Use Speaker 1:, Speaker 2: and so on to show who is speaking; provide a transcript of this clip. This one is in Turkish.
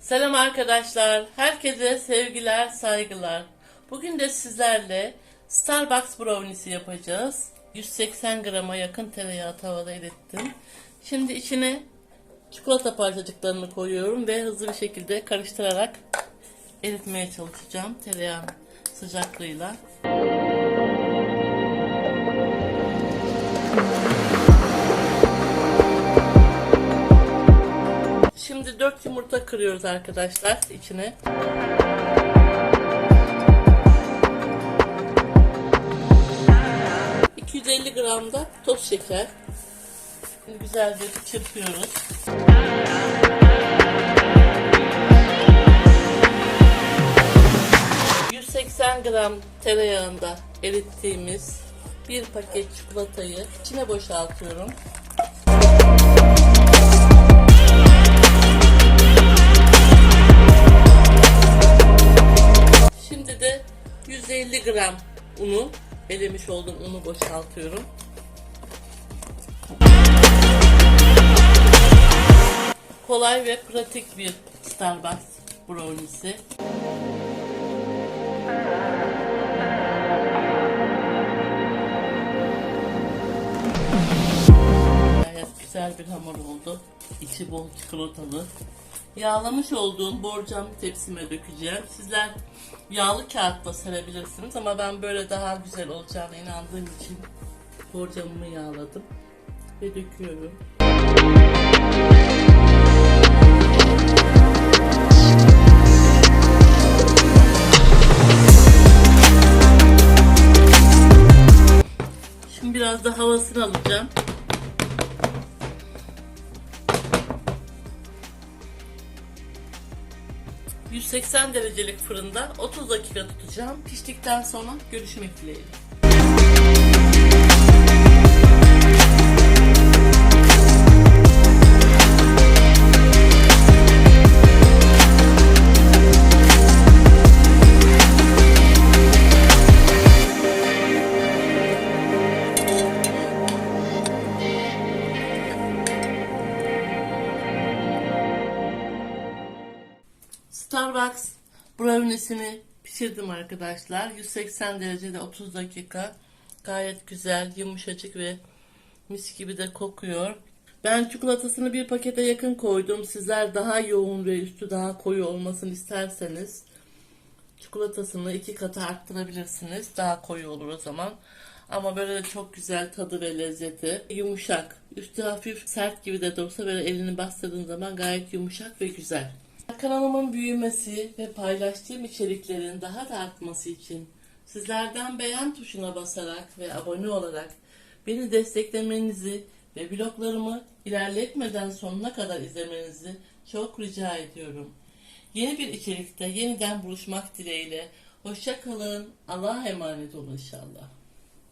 Speaker 1: Selam arkadaşlar. Herkese sevgiler, saygılar. Bugün de sizlerle Starbucks brownie'si yapacağız. 180 grama yakın tereyağı tavada erittim. Şimdi içine çikolata parçacıklarını koyuyorum ve hızlı bir şekilde karıştırarak eritmeye çalışacağım tereyağı sıcaklığıyla. Şimdi 4 yumurta kırıyoruz arkadaşlar içine. ...250 gram da toz şeker. Güzelce çırpıyoruz. ...180 gram tereyağında erittiğimiz... ...bir paket çikolatayı içine boşaltıyorum. 150 gram unu, elemiş olduğum unu boşaltıyorum. Kolay ve pratik bir Starbucks brownie'si. Gayet güzel bir hamur oldu. İçi bol çikolatalı. Yağlamış olduğum borcam tepsime dökeceğim. Sizler yağlı kağıtla serebilirsiniz ama ben böyle daha güzel olacağına inandığım için borcamımı yağladım ve döküyorum. Şimdi biraz da havasını alacağım. ...180 derecelik fırında 30 dakika tutacağım. Piştikten sonra görüşmek dileğiyle. Starbucks brownie'sini pişirdim arkadaşlar. 180 derecede 30 dakika. Gayet güzel, yumuşacık ve mis gibi de kokuyor. Ben çikolatasını bir pakete yakın koydum. Sizler daha yoğun ve üstü daha koyu olmasını isterseniz çikolatasını iki katı arttırabilirsiniz. Daha koyu olur o zaman. Ama böyle de çok güzel tadı ve lezzeti. Yumuşak. Üstü hafif sert gibi de dursa böyle elini bastırdığın zaman gayet yumuşak ve güzel. Kanalımın büyümesi ve paylaştığım içeriklerin daha da artması için sizlerden beğen tuşuna basarak ve abone olarak beni desteklemenizi ve bloglarımı ilerletmeden sonuna kadar izlemenizi çok rica ediyorum. Yeni bir içerikte yeniden buluşmak dileğiyle. Hoşça kalın. Allah'a emanet olun inşallah.